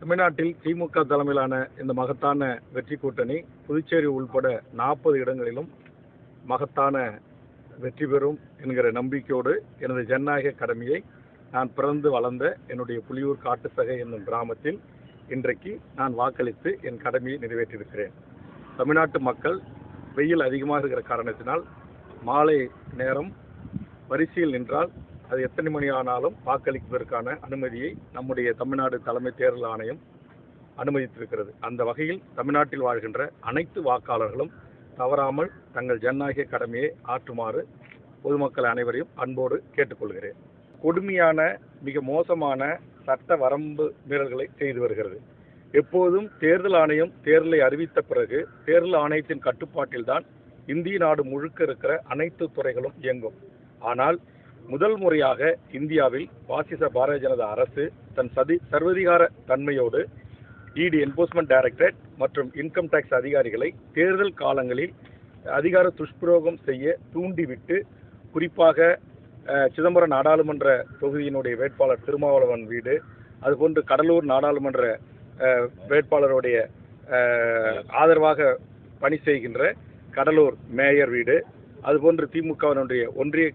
தமிழ்நாட்டில் திமுக தலைமையிலான இந்த மகத்தான வெற்றி கூட்டணி புதுச்சேரி உள்பட நாற்பது இடங்களிலும் மகத்தான வெற்றி பெறும் என்கிற நம்பிக்கையோடு எனது ஜனநாயக கடமையை நான் பிறந்து வளர்ந்த என்னுடைய புலியூர் காட்டுத்தகை என்னும் கிராமத்தில் இன்றைக்கு நான் வாக்களித்து என் கடமையை நிறைவேற்றியிருக்கிறேன். தமிழ்நாட்டு மக்கள் வெயில் அதிகமாக இருக்கிற காரணத்தினால் மாலை நேரம் வரிசையில் நின்றால் அது எத்தனை மணி ஆனாலும் வாக்களிப்பதற்கான அனுமதியை நம்முடைய தமிழ்நாடு தலைமை தேர்தல் ஆணையம் அனுமதித்திருக்கிறது. அந்த வகையில் தமிழ்நாட்டில் வாழ்கின்ற அனைத்து வாக்காளர்களும் தவறாமல் தங்கள் ஜனநாயக கடமையை ஆற்றுமாறு பொதுமக்கள் அனைவரையும் அன்போடு கேட்டுக்கொள்கிறேன். கொடுமையான மிக மோசமான சட்ட வரம்பு மீறல்களை செய்து வருகிறது. எப்போதும் தேர்தல் ஆணையம் தேர்தலை அறிவித்த பிறகு தேர்தல் ஆணையத்தின் கட்டுப்பாட்டில்தான் இந்திய நாடு முழுக்க இருக்கிற அனைத்து துறைகளும் இயங்கும். ஆனால் முதல் முறையாக இந்தியாவில் பாசிச பாரதிய ஜனதா அரசு தன் சதி சர்வதிகார தன்மையோடு இடி என்போர்ஸ்மெண்ட் டைரக்டரேட் மற்றும் இன்கம் டேக்ஸ் அதிகாரிகளை தேர்தல் காலங்களில் அதிகார துஷ்பிரயோகம் செய்ய தூண்டிவிட்டு குறிப்பாக சிதம்பரம் நாடாளுமன்ற தொகுதியினுடைய வேட்பாளர் திருமாவளவன் வீடு அதுபோன்று கடலூர் நாடாளுமன்ற வேட்பாளருடைய ஆதரவாக பணி செய்கின்ற கடலூர் மேயர் வீடு அதுபோன்று திமுகவினுடைய ஒன்றிய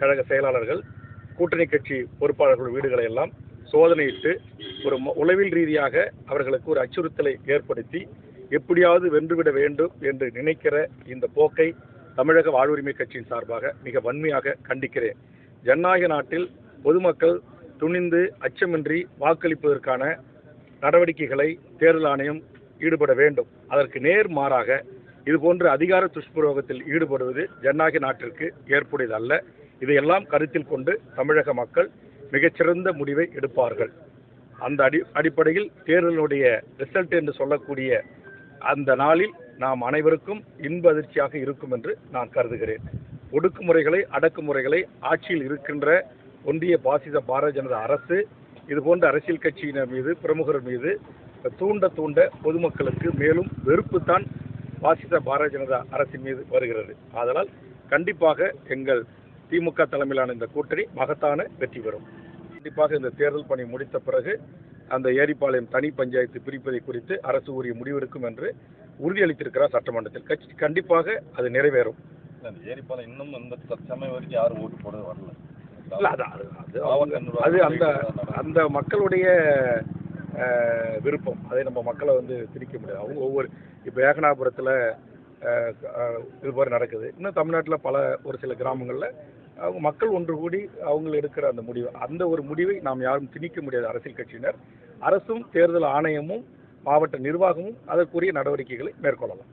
கழக செயலாளர்கள் கூட்டணி கட்சி பொறுப்பாளர்கள் வீடுகளை எல்லாம் சோதனையிட்டு ஒரு உளவில் ரீதியாக அவர்களுக்கு ஒரு அச்சுறுத்தலை ஏற்படுத்தி எப்படியாவது வென்றுவிட வேண்டும் என்று நினைக்கிற இந்த போக்கை தமிழக வாழ்வுரிமை கட்சியின் சார்பாக மிக வன்மையாக கண்டிக்கிறேன். ஜனநாயக நாட்டில் பொதுமக்கள் துணிந்து அச்சமின்றி வாக்களிப்பதற்கான நடவடிக்கைகளை தேர்தல் ஆணையம் ஈடுபட வேண்டும். அதற்கு நேர் மாறாக இதுபோன்ற அதிகார துஷ்பிரயோகத்தில் ஈடுபடுவது ஜனநாயக நாட்டிற்கு ஏற்புடையதல்ல. இதையெல்லாம் கருத்தில் கொண்டு தமிழக மக்கள் மிகச்சிறந்த முடிவை எடுப்பார்கள். அந்த அடி அடிப்படையில் தேர்தலுடைய ரிசல்ட் என்று சொல்லக்கூடிய அந்த நாளில் நாம் அனைவருக்கும் இன்ப அதிர்ச்சியாக இருக்கும் என்று நான் கருதுகிறேன். ஒடுக்குமுறைகளை அடக்குமுறைகளை ஆட்சியில் இருக்கின்ற ஒன்றிய பாசிச பாரதிய ஜனதா அரசு இதுபோன்ற அரசியல் கட்சியினர் மீது பிரமுகர் மீது தூண்ட தூண்ட பொதுமக்களுக்கு மேலும் வெறுப்புத்தான் பாசிச பாரதிய ஜனதா அரசின் மீது வருகிறது. ஆதலால் கண்டிப்பாக எங்கள் திமுக தலைமையிலான இந்த கூட்டணி மகத்தான வெற்றி பெறும். கண்டிப்பாக இந்த தேர்தல் பணி முடித்த பிறகு அந்த ஏரிப்பாளையம் தனி பஞ்சாயத்து பிரிப்பதை குறித்து அரசு உரிய முடிவெடுக்கும் என்று உறுதியளித்திருக்கிறார் சட்டமன்றத்தில். கட்சி கண்டிப்பாக அது நிறைவேறும். அந்த ஏரிப்பாலம் இன்னும் அந்த தற்சமயம் வரைக்கும் யாரும் ஓட்டு போட வரல. இல்ல, அது அது அந்த அந்த மக்களுடைய விருப்பம். அதை நம்ம மக்களை வந்து திணிக்க முடியாது. அவங்க ஒவ்வொரு இப்போ ஏகனாபுரத்தில் இது மாதிரி நடக்குது. இன்னும் தமிழ்நாட்டில் பல ஒரு சில கிராமங்களில் அவங்க மக்கள் ஒன்று கூடி அவங்க எடுக்கிற அந்த முடிவு. அந்த ஒரு முடிவை நாம் யாரும் திணிக்க முடியாது அரசியல் கட்சியினர். அரசும் தேர்தல் ஆணையமும் மாவட்ட நிர்வாகமும் அதற்குரிய நடவடிக்கைகளை மேற்கொள்ளலாம்.